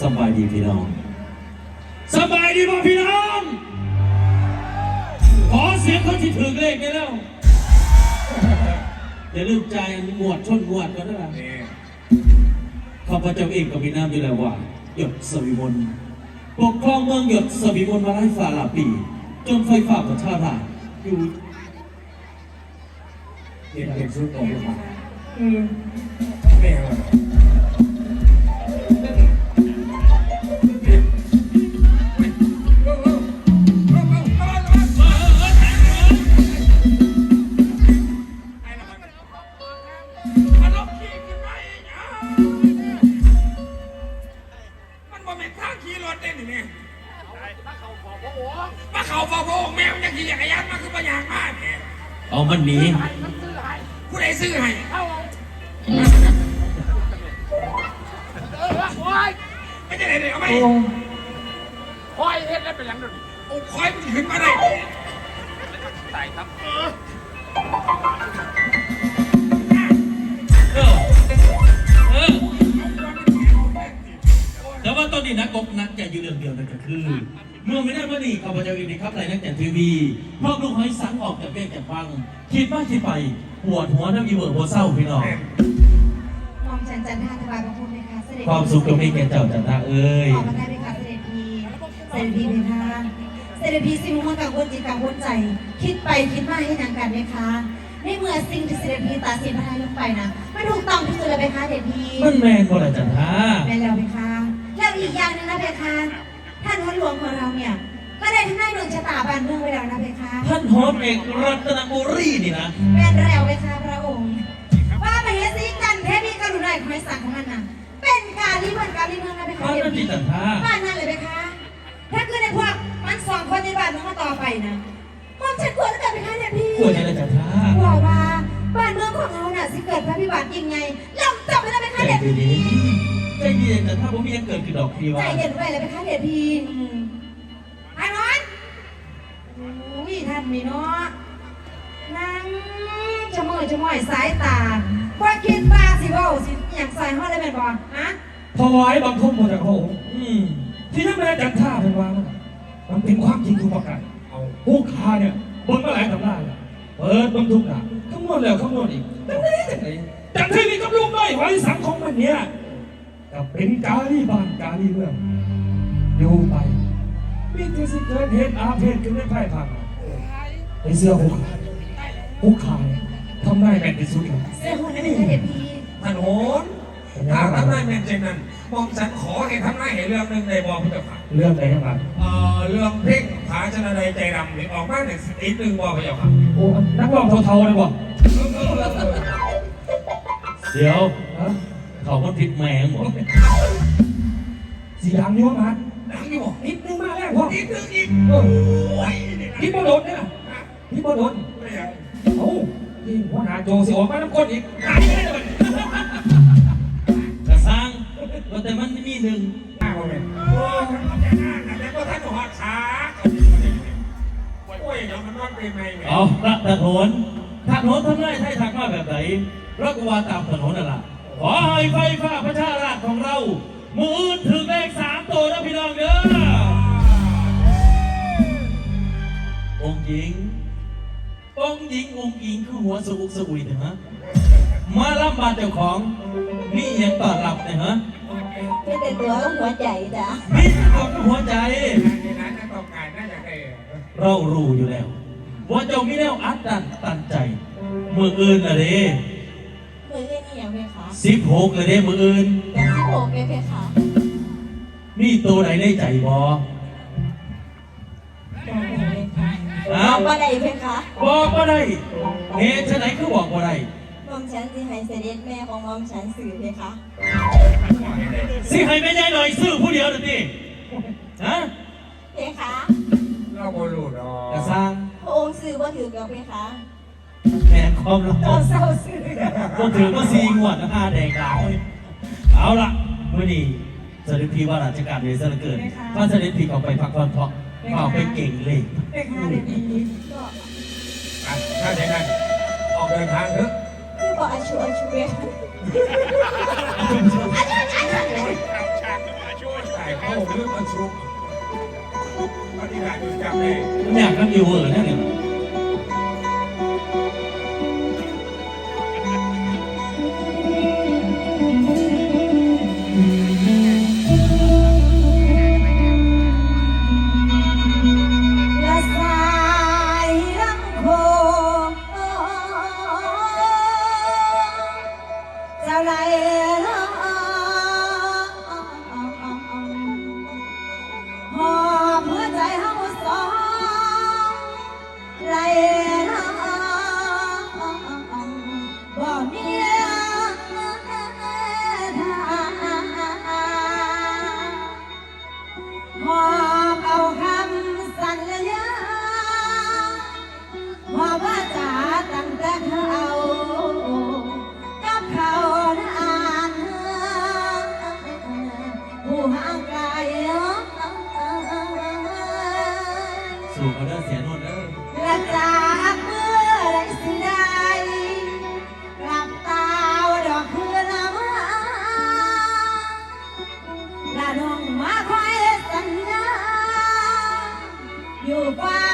สบายดีพี่น้องสบายดีป่ะพี่น้อง ขอเสียงคนที่ถึงเลขได้แล้วอย่าลืมใจายหมวดชนหมวดก็ได้ละข้าพเจ้าเองก็มีน้ำอยู่แล้วว่า หยดสวิมลปกครองเมืองหยดสวิมลมาไล่ฝ่าหลายปี จนไฟฟ้าประชาราษฎร์อยู่เรียนเรียนสู้ต่อไปค่ะแม่ ขี่จักรยานมาคือประยางมากแม่เอามันหนีผู้ใดซื้อให้ไม่ใช่ไหนเดี๋ยวเอาไปคอยเฮ็ดแล้วเป็นหยังดูดิโอ้คอยมันขึ้นมาได้ตายครับเออเออแต่ว่าตอนนี้นักกบนักจะอยู่เรื่องเดียวนั่นก็คือ เมื่อไม่ได้ว่านี่ข้าพเจ้าเองนะครับรายนักแต่ทีวีพวกลูกหอยสังออกจากเบี้ยจากฟัง คิดว่าคิดไปปวดหัวน้ำอีเวิร์หัวเศร้าพี่น้องมองจันจันทาถวายบังคมเลยค่ะเสด็จความสุขตรงนี้แก่เจ้าจันทาเอ้ยขอพระได้ไหมคะเสด็จพีเสด็จพีเป็นทานเสด็จพีสิมุขกังวลจิตกังวลใจ คิดไปคิดมาให้นางกันไหมคะในเมื่อสิ่งที่เสด็จพีตัดสินพระทัยลงไปนะไม่ถูกต้องที่สุดเลยไหมคะเสด็จพีมันแมนบ่ละจันทาแม่แล้วไหมคะแล้วอีกอย่างหนึงนะเพคะ ท่านพระหลวงของเราเนี่ย ก็ได้ทำนายดวงชะตาบ้านเมืองไว้แล้วนะเพคะท่านโฮสเอกรัตนบุรีนี่นะแม่นแล้วไหมคะพระองค์ว่าไปเฮสีกันเทพีกรุณาของไอ้สังของมันน่ะเป็นการรีเมืองการรีเมืองนะเพคะท่านเสด็นั่จนพีที่จันทาบ้านนั่นเลยไหมคะ ถ้าคือในพวกมันสองคนในบ้านมึงมาต่อไปนะผมฉันกลัวตั้งแต่ไปค่ะเนี่ยพี่กลัวจะละจันทากลัวว่าบ้านเมืองของเราน่ะสิเกิดพระพิบัติยิ่งไงลำจับไปแล้วไหมคะใจเด็ดดีพี่ ๆใจเย็นแต่ถ้าผมมียังเกิดขึ้นดอกพี่ใจว่าเย็นไว้เลยไหมคะเด็ดพี่อืมไอ้นอนอุ้ยท่านมีเนาะนั่งจะมือจะม่อยสายตาว่าคิดว่าสิเว่าสิอย่างใส่ห้อได้เป็นบอฮะถวายบังคมมาจากพระองค์อืมที่นั่นแม่จันท่าเป็นว่ามันเป็นความจริงทุกประการเอาผู้ค้าเนี่ยเบิ่งมาหลายตำราแล้วเปิดเบิ่งทุกหน้าคำนวณแล้วคำนวณอีกจังไหนจังไหนจังที่มีกับลูกน้อยไว้สังของมันเนี่ย กับเป็นกาลีบ้านกาลีเมืองอยู่ไปมีแต่สิเกิดเหตุอาเพศขึ้นในภายภาคหน้าไอ้เสื้อผู้ขายผู้ขายทำได้แม่นที่สุดครับเสื้อหุ่นได้ไหมคะเด็ดพี่ท่านโหนถ้าทำนายแม่นจริงนั้นมอมฉันขอให้ทำนายให้เรื่องหนึ่งในบอพุทธภาเรื่องไหนกันบ้างเอ่อเรื่องเพ่งผาชนะใดใจดำนี่ออกมาหนึ่งนิดหนึ่งบอพระเจ้าค่ะโอ้นักร้องเทาๆเลยบ่เดี๋ยวฮะ เขาก็ทิดแมงหมดสีดังอยู่มั้งดังอยู่บ่นิดนึงมาแล้วพ่อนิดหนึ่งอีกเออโอ้ยนี่นะพี่บอลดเนี่ยพี่บอลดไม่อยากเอ้าพี่หัวหน้าโจสิออกมาน้ำก้นอีกตายเลยมันกระซังก็แต่มันมีหนึ่งอ้าวแม่โอ้ยท่านจะน่าแต่ก็ท่านหัวขาโอ้ยเดี๋ยวมันนอนเป็นไงแม่เอาพระถนนถนนทำไรไทยทักมาแบบไหนรักว่าตามถนนนั่นแหละข อให้ไฟฟ้าประชาราชของเรามืออื่นถึงเลขสามตัวนะพี่น้องเด้อองค์หญิง องค์หญิงองค์หญิงคือหัวสวุกสวุยเนยฮะมารับบาดเจ้าของนี่ยังต้อนรับเนี่ยฮะไม่แต่ตัวต้องหัวใจจ้ะนี่กับหัวใจในนั้นน่าต้องการน่าจะได้เรารู้อยู่แล้ว ว่าเจ้ามีแนวอัดดันตันใจมืออื่นอะเด้ มือเล่นนี่อย่างเพคะสิบหกเลยเด้มืออื่นแบบที่โผล่เพคะนี่ตัวไหนได้ใจบอบอกว่าใดเพคะบอกว่าได้เหตุไฉนคือบอกว่าได้มอมฉันสิให้เสด็จแม่ของมอมฉันสื่อเพคะสิให้แม่ยายหน่อยซื้อผู้เดียวน่ะดิฮะเพคะเราบ่รู้ดอกกระซังพระองค์สื่อว่าถือกับเพคะแม่ ความรักเเศร้าซื่อก็ถือว่าซีงวดนะฮะแดงดาวเอาละไม่ดีสสริพีว่าราชการเลยซะเหลือเกินพระสริพีออกไปพักผ่อนเพราะเอาไปเก่งเลยไปหาเด็กดีก็อะถ้าใช่าด้ออกเดินทางเถอะคือบอกอาชูอาชูเวเขาเรื่องมันชุกปฏิบัชูอยู่จับแน่อยากนั่งอยู่เออนั่นเนี่ย น้องมาคอยสัญญาอยู่กว่า